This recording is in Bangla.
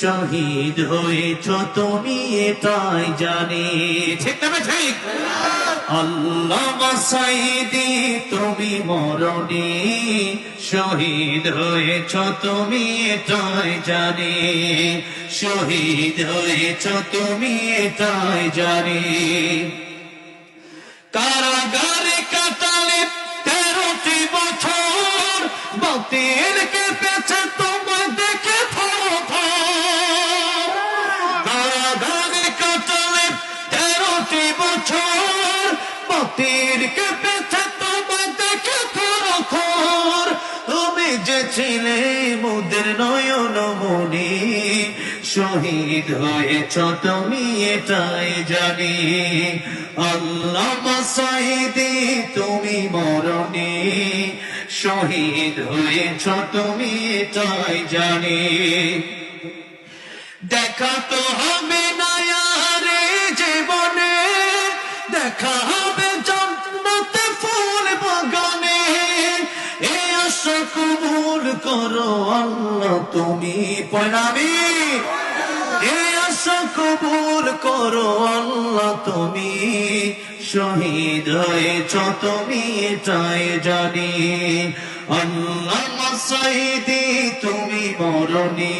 শহীদ হয়েছ তুমি এটাই জানি। ঠিক না ঠিক? তুমি মরণি। শহীদ হয়েছ তুমি এটাই জানি। শহীদ হয়েছ তুমি এটাই জানি। বাতিল কে পেছে তোমার দেখে থর থর তুমি যে ছিলে মুদের নয়ন মনি শহীদ হয়েছ তুমি এটাই জানি। আল্লাহ মাসাইদি তুমি মরণি, শহীদ হয়েছ তুমি এটাই জানি। দেখা তো হবে না জীবনে, দেখা হবে কবুল করো আল্লাহ, তুমি পয়নামি এ আশা কবুল করো আল্লাহ, তুমি শহীদ হয়েছ, তুমি এটাই জানি। আল্লাহ মাসাইদি, তুমি মরণি।